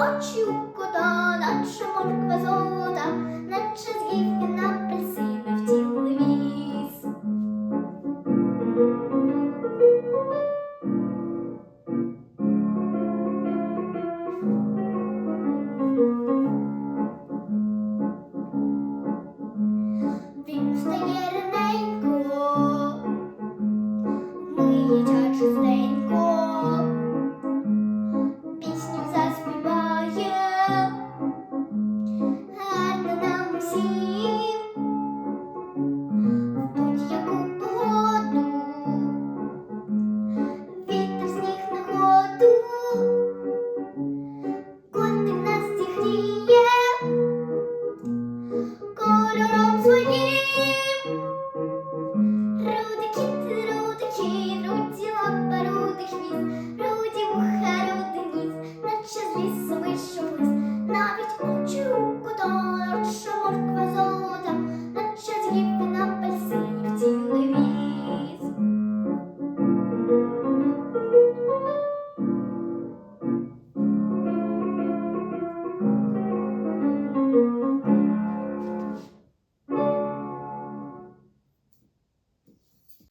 oči ukoda, naše morkve zo.